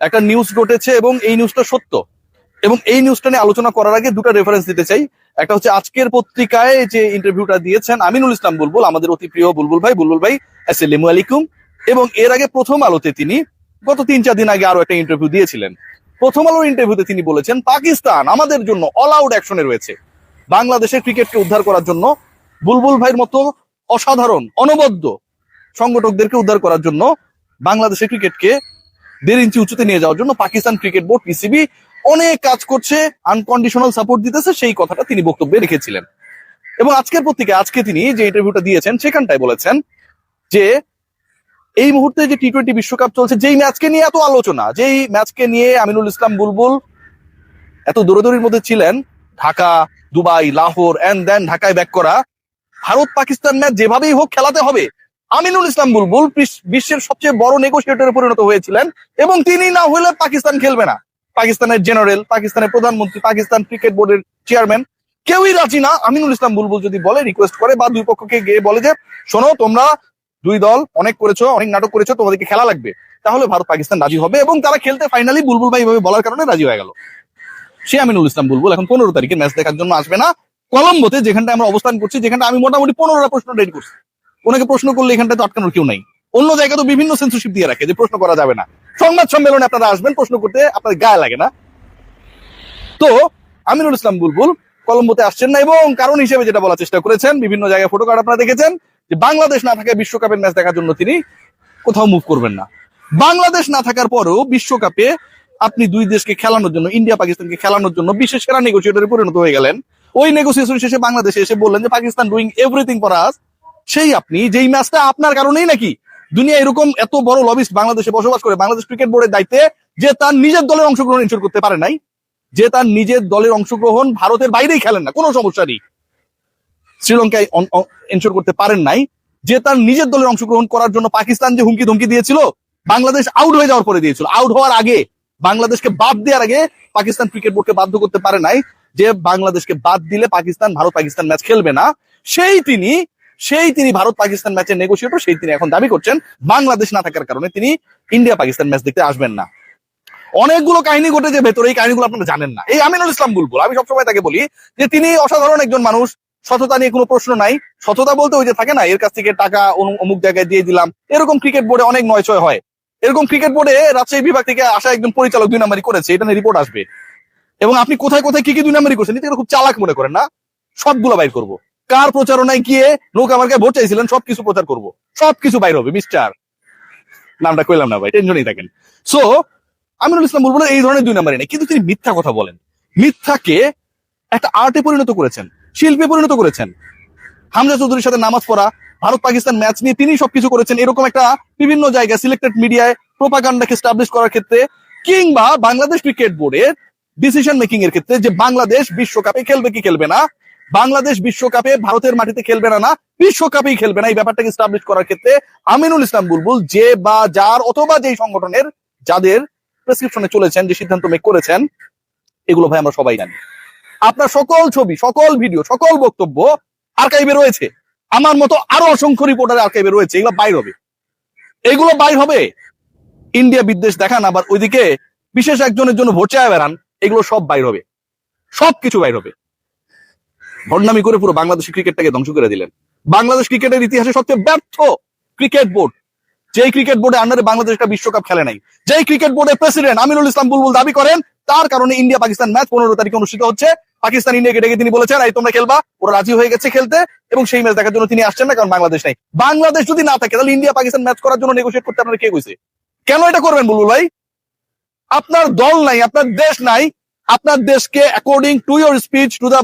একটা নিউজ ঘটেছে এবং এই নিউজটা সত্য। এবং এই নিউজটা নিয়ে আলোচনা করার আগে দুটো রেফারেন্স দিতে চাই। একটা হচ্ছে আজকের পত্রিকায় যে ইন্টারভিউটা দিয়েছেন আমিনুল ইসলাম বুলবুল, আমাদের অতি প্রিয় বুলবুল ভাই। বুলবুল ভাই, আসসালামু আলাইকুম। এবং এর আগে প্রথম আলোতে তিনি গত তিন চার দিন আগে আরও একটা ইন্টারভিউ দিয়েছিলেন। প্রথম আলোর ইন্টারভিউতে তিনি বলেছেন, পাকিস্তান আমাদের জন্য অল আউট অ্যাকশনে রয়েছে। বাংলাদেশের ক্রিকেটকে উদ্ধার করার জন্য বুলবুল ভাইয়ের মতো অসাধারণ, অনবদ্য সংগঠকদেরকে উদ্ধার করার জন্য বাংলাদেশের ক্রিকেটকে দেড় ইঞ্চি উঁচুতে নিয়ে যাওয়ার জন্য পাকিস্তান ক্রিকেট বোর্ড পিসিবি অনেক কাজ করছে আনকন্ডিশনাল সাপোর্ট দিতেছে, সেই কথাটা তিনি বক্তব্যে রেখেছিলেন। এবং আজকের পত্রিকায়, আজকে তিনি যে ইন্টারভিউটা দিয়েছেন, সেখানটায় বলেছেন যে, এই মুহূর্তে যে টি টোয়েন্টি বিশ্বকাপ চলছে, যেই ম্যাচকে নিয়ে এত আলোচনা, যেই ম্যাচকে নিয়ে আমিনুল ইসলাম বুলবুল এত দৌড়াদৌড়ির মধ্যে ছিলেন, Dhaka, Dubai, Lahore and then ঢাকায় ব্যাক করা ভারত পাকিস্তান ম্যাচ যেভাবেই হোক খেলাতে হবে আমিনুল ইসলাম বুলবুল বিশ্বের সবচেয়ে বড় নেগোসিয়েটরে পরিণত হয়েছিলেন এবং তিনি না হলে পাকিস্তান খেলবে না। পাকিস্তানের জেনারেল পাকিস্তানের প্রধানমন্ত্রী, পাকিস্তান ক্রিকেট বোর্ডের চেয়ারম্যান কেউই রাজি না। আমিনুল ইসলাম বুলবুল যদি বলে রিকোয়েস্ট করে বা দুই পক্ষকে গিয়ে বলে যে, শোনো, তোমরা দুই দল অনেক করেছ, অনেক নাটক করেছ, তোমাদেরকে খেলা লাগবে। তাহলে ভারত পাকিস্তান রাজি হবে। এবং তারা খেলতে ফাইনালি বুলবুল ভাই এভাবে বলার কারণে রাজি হয়ে গেল। সে আমিনুল ইসলাম বুলবুল এখন পনেরো তারিখে ম্যাচ দেখার জন্য আসবে না। কলম্বোতে যেখানটা আমরা অবস্থান করছি যেখানটা আমি মোটামুটি পনেরোটা প্রশ্ন রেডি করছি। ওনাকে প্রশ্ন করলে এখানটা তো আটকানোর কেউ নাই। অন্য জায়গা তো বিভিন্ন সেন্সরশিপ দিয়ে রাখে যে প্রশ্ন করা যাবে না। সংবাদ সম্মেলনে আপনারা আসবেন, প্রশ্ন করতে আপনাদের গায়ে লাগে না। তো, আমিনুল ইসলাম বুলবুল কলম্বোতে আসছেন না এবং কারণ হিসেবে যেটা বলার চেষ্টা করেছেন, বিভিন্ন জায়গায় ফটো কার্ড আপনারা দেখেছেন, যে বাংলাদেশ না থাকায় বিশ্বকাপের ম্যাচ দেখার জন্য তিনি কোথাও মুভ করবেন না। বাংলাদেশ না থাকার পরেও বিশ্বকাপে আপনি দুই দেশকে খেলানোর জন্য, ইন্ডিয়া পাকিস্তানকে খেলানোর জন্য বিশ্বের সেরা নেগোসিয়েটরে পরিণত হয়ে গেলেন। ওই নেগোসিয়েশন শেষে বাংলাদেশে এসে বললেন যে, Pakistan doing everything for us সেই আপনি যেই ম্যাচটা আপনার কারণেই নাকি দুনিয়া এরকম এত বড় লবিস্ট বাংলাদেশে বসবাস করে, বাংলাদেশ ক্রিকেট বোর্ডের দায়িত্বে যে তার নিজের দলের অংশগ্রহণ ইনশোর করতে পারে নাই, যে তার নিজের দলের অংশগ্রহণ ভারতের বাইরেই খেলেন না, কোনো সমস্যা নেই। শ্রীলঙ্কায় এনশোর করতে পারেন নাই, যে তার নিজের দলের অংশগ্রহণ করার জন্য পাকিস্তান যে হুমকি ধমকি দিয়েছিল, বাংলাদেশ আউট হয়ে যাওয়ার পরে দিয়েছিল। আউট হওয়ার আগে, বাংলাদেশকে বাদ দেওয়ার আগে পাকিস্তান ক্রিকেট বোর্ডকে বাধ্য করতে পারে নাই, যে বাংলাদেশকে বাদ দিলে পাকিস্তান ভারত পাকিস্তান ম্যাচ খেলবে না। সেই তিনি সেই তিনি ভারত পাকিস্তান ম্যাচের নেগোসিয়েটর সেই তিনি এখন দাবি করছেন বাংলাদেশ না থাকার কারণে তিনি ইন্ডিয়া পাকিস্তান ম্যাচ দেখতে আসবেন না। অনেকগুলো কাহিনী ঘটেছে ভেতরে, এই কাহিনীগুলো আপনারা জানেন না। এই আমিনুল ইসলাম বুলবুল, আমি সবসময় তাকে বলি যে তিনি অসাধারণ একজন মানুষ, সততা নিয়ে কোনো প্রশ্ন নাই। সততা বলতে ওই যে থাকে না, এর কাছ থেকে টাকা অমুক জায়গায় দিয়ে দিলাম। এরকম ক্রিকেট বোর্ডে অনেক নয় ছয় হয়। এরকম ক্রিকেট বোর্ডে রাজশাহী বিভাগ থেকে আসা একজন পরিচালক দুই নাম্বারই করেছে, এটা নিয়ে রিপোর্ট আসবে। এবং আপনি কোথায় কোথায় কি কি দুই নাম্বারই করছেন, এটা খুব চালাক মনে করেন না? সবগুলো বাইর করব। কার প্রচারণায় গিয়ে নৌকা মার্কায় ভোট চাইছিলেন, সবকিছু প্রচার করব। সবকিছু বাইর হবে, মিস্টার। নামটা কইলাম না ভাই টেনশনই থাকেন। সো আমিনুল ইসলাম বলব এই ধরনের দুই নাম্বারই নেই, কিন্তু তিনি মিথ্যা কথা বলেন। মিথ্যাকে একটা আর্টে পরিণত করেছেন, শিল্পে পরিণত করেছেন। হামজা চৌধুরীর সাথে নামাজ পড়া, ভারত পাকিস্তান ম্যাচ নিয়ে তিনি সবকিছু করেছেন, এরকম একটা বিভিন্ন জায়গায় সিলেক্টেড মিডিয়ায় প্রোপাগান্ডাকে স্টাবলিশ করার ক্ষেত্রে, কিংবা বাংলাদেশ ক্রিকেট বোর্ডের ডিসিশন মেকিং এর ক্ষেত্রে যে বাংলাদেশ বিশ্বকাপে খেলবে কি খেলবে না বাংলাদেশ বিশ্বকাপে ভারতের মাটিতে খেলবে না না, বিশ্বকাপেই খেলবে না। এই ব্যাপারটাকে স্টাবলিশ করার ক্ষেত্রে আমিনুল ইসলাম বুলবুল যে বা যার অথবা যেই সংগঠনের যাদের প্রেসক্রিপশনে চলেছেন, যে সিদ্ধান্ত মেক করেছেন, এগুলো ভাই আমরা সবাই জানি। আপনার সকল ছবি, সকল ভিডিও সকল বক্তব্য আর্কাইভে রয়েছে। আমার মতো আরও অসংখ্য রিপোর্টার আর্কাইভে রয়েছে, এগুলো বাইর হবে। এগুলো বাইর হবে। ইন্ডিয়া বিদ্বেষ দেখান, আবার ওইদিকে বিশেষ একজনের জন্য ভোট চায় বেড়ান, এগুলো সব বাইর হবে। সবকিছু বাইর হবে। ভণ্ডামি করে পুরো বাংলাদেশের ক্রিকেটটাকে ধ্বংস করে দিলেন। বাংলাদেশ ক্রিকেটের ইতিহাসে সবচেয়ে ব্যর্থ ক্রিকেট বোর্ড, যেই ক্রিকেট বোর্ডে আন্ডারে বাংলাদেশ একটা বিশ্বকাপ খেলে নাই, যেই ক্রিকেট বোর্ডের প্রেসিডেন্ট আমিনুল ইসলাম বুলবুল দাবি করেন, তার কারণে ইন্ডিয়া পাকিস্তান ম্যাচ পনেরো তারিখে অনুষ্ঠিত হচ্ছে। পাকিস্তান ইন্ডিয়াকে ডেকে তিনি বলেছেন এই তোমরা খেলবা। ওরা রাজি হয়ে গেছে খেলতে এবং সেই ম্যাচ দেখার জন্য তিনি আসছেন না, কারণ বাংলাদেশ নাই। বাংলাদেশ যদি না থাকে, তাহলে ইন্ডিয়া পাকিস্তান ম্যাচ করার জন্য নেগোসিয়েট করতে আপনারা কে কইছে? কেন এটা করবেন বুলবুল ভাই? আপনার দল নাই, আপনার দেশ নাই। আপনার দেশকে according to your speech to the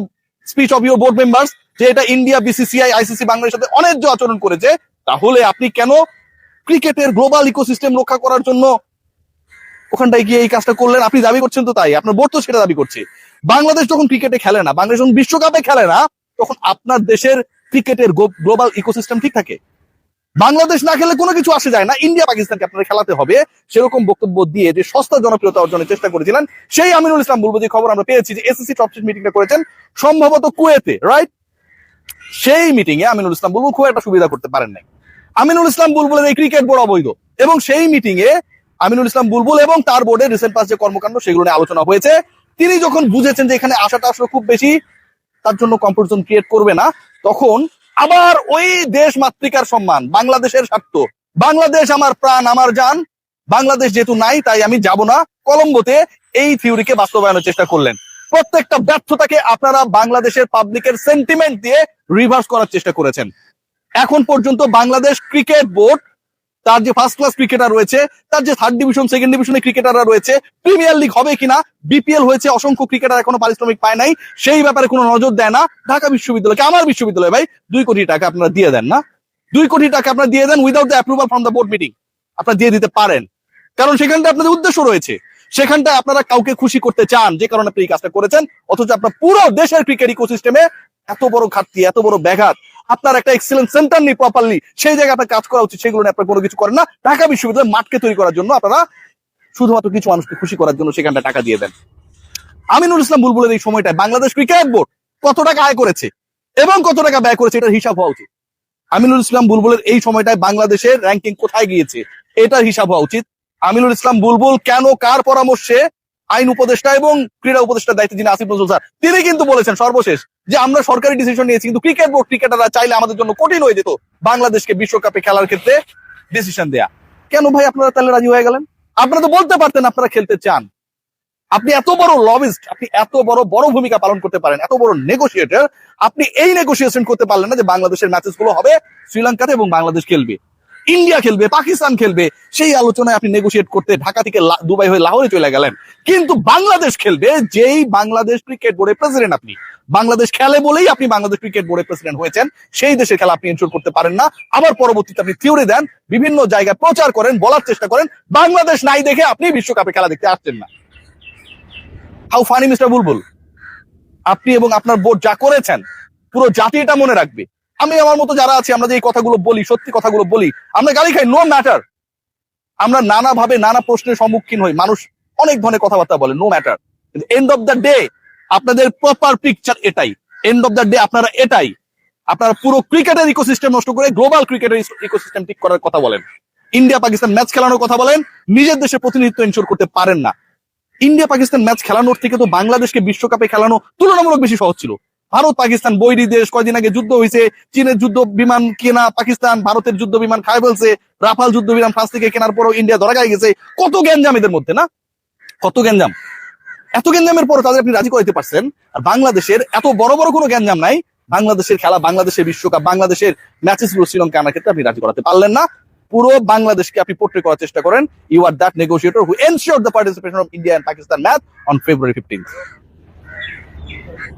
speech of your board member যে এটা ইন্ডিয়া বিসিসিআই আইসিসি বাংলাদেশের সাথে অনেক আচরণ করেছে, তাহলে আপনি কেন ক্রিকেটের গ্লোবাল ইকোসিস্টেম রক্ষা করার জন্য ওখানটায় গিয়ে এই কাজটা করলেন? আপনি দাবি করছেন তো তাই, আপনার বোর্ড তো সেটা দাবি করছে। বাংলাদেশ যখন ক্রিকেটে খেলে না, বাংলাদেশ যখন বিশ্বকাপে খেলে না, তখন আপনার দেশের ক্রিকেটের গ্লোবাল ইকোসিস্টেম ঠিক থাকে। বাংলাদেশ না খেলে কোনো কিছু আসে যায় না। ইন্ডিয়া, পাকিস্তানকে আপনারা খেলাতে হবে। সেরকম বক্তব্য দিয়ে যে সস্তা জনপ্রিয়তা অর্জনের চেষ্টা করেছিলেন, সেই আমিনুল ইসলাম বলব যে খবর আমরা পেয়েছি যে এসএসসি টপসিট মিটিংটা করেছেন, সম্ভবত কুয়েতে রাইট সেই মিটিং এ আমিনুল ইসলাম বুলবুল খুব একটা সুবিধা করতে পারেন নাই। আমিনুল ইসলাম বুলবুলের এই ক্রিকেট বোর্ড অবৈধ। এবং সেই মিটিং এ আমিনুল ইসলাম বুলবুল এবং তার বোর্ডের রিসেন্ট পাস যে কর্মকাণ্ড, সেগুলো নিয়ে আলোচনা হয়েছে। তিনি যখন বুঝেছেন যে এখানে আশাটা আসলে খুব বেশি তার জন্য কম্পিটিশন ক্রিয়েট করবে না, তখন আবার ওই দেশ মাতৃকার সম্মান, বাংলাদেশের স্বার্থ। বাংলাদেশ আমার প্রাণ, আমার যান বাংলাদেশ যেহেতু নাই, তাই আমি যাব না। কলম্বোতে এই থিওরিকে বাস্তবায়নের চেষ্টা করলেন। প্রত্যেকটা ব্যর্থতাকে আপনারা বাংলাদেশের পাবলিকের সেন্টিমেন্ট দিয়ে রিভার্স করার চেষ্টা করেছেন। এখন পর্যন্ত বাংলাদেশ ক্রিকেট বোর্ড তার যে ফার্স্ট ক্লাস ক্রিকেটার রয়েছে, তার যে থার্ড ডিভিশন সেকেন্ড ডিভিশনে ক্রিকেটাররা রয়েছে প্রিমিয়ার লিগ হবে কিনা বিপিএল হয়েছে, অসংখ্য ক্রিকেটার এখনও পারিশ্রমিক পায় নাই, সেই ব্যাপারে কোনো নজর দেয় না। ঢাকা বিশ্ববিদ্যালয়কে, আমার বিশ্ববিদ্যালয় ভাই, দুই কোটি টাকা আপনারা দিয়ে দেন না। দুই কোটি টাকা আপনারা দিয়ে দেন without the approval from the board meeting আপনারা দিয়ে দিতে পারেন। কারণ সেখানটা আপনাদের উদ্দেশ্য রয়েছে। সেখানটায় আপনারা কাউকে খুশি করতে চান, যে কারণে আপনি এই কাজটা করেছেন, অথচ আপনার পুরো দেশের ক্রিকেট ইকোসিস্টেমে এত বড় ঘাটতি, এত বড় ব্যাঘাত আপনার একটা এক্সিলেন্ট সেন্টার নেই প্রপারলি সেই জায়গায় আপনার কাজ করা উচিত, সেগুলো আপনার কোনো কিছু করেন না। ঢাকা বিশ্ববিদ্যালয় মাঠকে তৈরি করার জন্য আপনারা শুধুমাত্র কিছু মানুষকে খুশি করার জন্য সেখানটা টাকা দিয়ে দেন। আমিনুল ইসলাম বুলবুলের এই সময়টায় বাংলাদেশ ক্রিকেট বোর্ড কত টাকা আয় করেছে এবং কত টাকা ব্যয় করেছে এটার হিসাব হওয়া উচিত। আমিনুল ইসলাম বুলবুলের এই সময়টায় বাংলাদেশের র্যাঙ্কিং কোথায় গিয়েছে এটার হিসাব হওয়া উচিত। আমিনুল ইসলাম বুলবুল কেন কার পরামর্শে আইন উপদেষ্টা এবং ক্রীড়া উপদেষ্টার দায়িত্বে যিনি আসিফ নজরুল স্যার, তিনি কিন্তু বলেছেন সর্বশেষ যে আমরা সরকারি ডিসিশন নিয়েছি, কিন্তু ক্রিকেট বোর্ড ক্রিকেটাররা চাইলে আমাদের জন্য কঠিন হয়ে যেত বাংলাদেশকে বিশ্বকাপে খেলার ক্ষেত্রে ডিসিশন দেয়া। কেন ভাই আপনারা তাহলে রাজি হয়ে গেলেন? আপনারা তো বলতে পারতেন আপনারা খেলতে চান। আপনি এত বড় লবিস্ট আপনি এত বড় বড় ভূমিকা পালন করতে পারেন, এত বড় নেগোসিয়েটর আপনি এই নেগোসিয়েশন করতে পারলেন না যে বাংলাদেশের ম্যাচেসগুলো হবে শ্রীলঙ্কাতে এবং বাংলাদেশ খেলবে। ইন্ডিয়া খেলবে, পাকিস্তান খেলবে, সেই আলোচনায় আপনি নেগোসিয়েট করতে ঢাকা থেকে দুবাই হয়ে লাহোরে চলে গেলেন। কিন্তু বাংলাদেশ খেলবে, যেই বাংলাদেশ ক্রিকেট বোর্ডের প্রেসিডেন্ট আপনি। বাংলাদেশ খেলে বলেই আপনি বাংলাদেশ ক্রিকেট বোর্ডের প্রেসিডেন্ট হয়েছেন, সেই দেশের খেলা আপনি এনশোর করতে পারেন না। আবার পরবর্তীতে আপনি থিওরি দেন, বিভিন্ন জায়গায় প্রচার করেন, বলার চেষ্টা করেন, বাংলাদেশ নাই দেখে আপনি বিশ্বকাপে খেলা দেখতে আসছেন না। হাউ ফানি মিস্টার বুলবুল আপনি এবং আপনার বোর্ড যা করেছেন, পুরো জাতি এটা মনে রাখবে। আমি আমার মতো যারা আছে, আমরা যে এই কথাগুলো বলি, সত্যি কথাগুলো বলি, আমরা গালি খাই নো ম্যাটার আমরা নানা ভাবে নানা প্রশ্নের সম্মুখীন হই। মানুষ অনেক ধরনের কথাবার্তা বলে নো ম্যাটার কিন্তু এন্ড অফ দ্য ডে আপনাদের প্রপার পিকচার এটাই। এন্ড অফ দ্য ডে আপনারা এটাই। আপনারা পুরো ক্রিকেটের ইকোসিস্টেম নষ্ট করে গ্লোবাল ক্রিকেটের ইকোসিস্টেম ঠিক করার কথা বলেন। ইন্ডিয়া পাকিস্তান ম্যাচ খেলানোর কথা বলেন, নিজের দেশের প্রতিনিধিত্ব এনশোর করতে পারেন না। ইন্ডিয়া পাকিস্তান ম্যাচ খেলানোর থেকে তো বাংলাদেশকে বিশ্বকাপে খেলানো তুলনামূলক বেশি সহজ ছিল। ভারত পাকিস্তান বৈরী দেশ। কয়দিন আগে যুদ্ধ হয়েছে চীনের যুদ্ধ বিমান কেনা পাকিস্তান, ভারতের যুদ্ধ বিমান খায় ফেলছে। রাফাল যুদ্ধ বিমান ফ্রান্স থেকে কেনার পরও ইন্ডিয়া ধরা গায়ে গেছে। কত গ্যাঞ্জাম এদের মধ্যে, না? কত গ্যাঞ্জাম? এত গ্যাঞ্জামের পর তাদের আপনি রাজি করাইতে পারছেন? আর বাংলাদেশের এত বড় বড় কোনো গ্যাঞ্জাম নাই। বাংলাদেশের খেলা, বাংলাদেশের বিশ্বকাপ, বাংলাদেশের ম্যাচেসগুলো শ্রীলঙ্কা আনার ক্ষেত্রে আপনি রাজি করাতে পারলেন না। পুরো বাংলাদেশকে আপনি পোর্ট্রে করার চেষ্টা করেন। You are that negotiator who ensure the participation of India and Pakistan match on February fifteen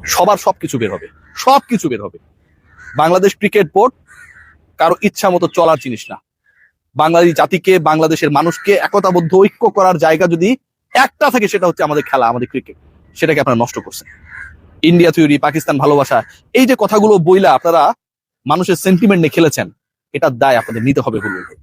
সবার সবকিছু বের হবে। সবকিছু বের হবে। বাংলাদেশ ক্রিকেট বোর্ড কারও ইচ্ছা মতো চলার জিনিস না। বাঙালি জাতিকে, বাংলাদেশের মানুষকে একতাবদ্ধ, ঐক্য করার জায়গা যদি একটা থাকে, সেটা হচ্ছে আমাদের খেলা, আমাদের ক্রিকেট। সেটাকে আপনারা নষ্ট করছেন। ইন্ডিয়া থিওরি, পাকিস্তান ভালোবাসা, এই যে কথাগুলো বইলা আপনারা মানুষের সেন্টিমেন্ট নিয়ে খেলেছেন এটার দায় আপনাদের নিতে হবে হোক।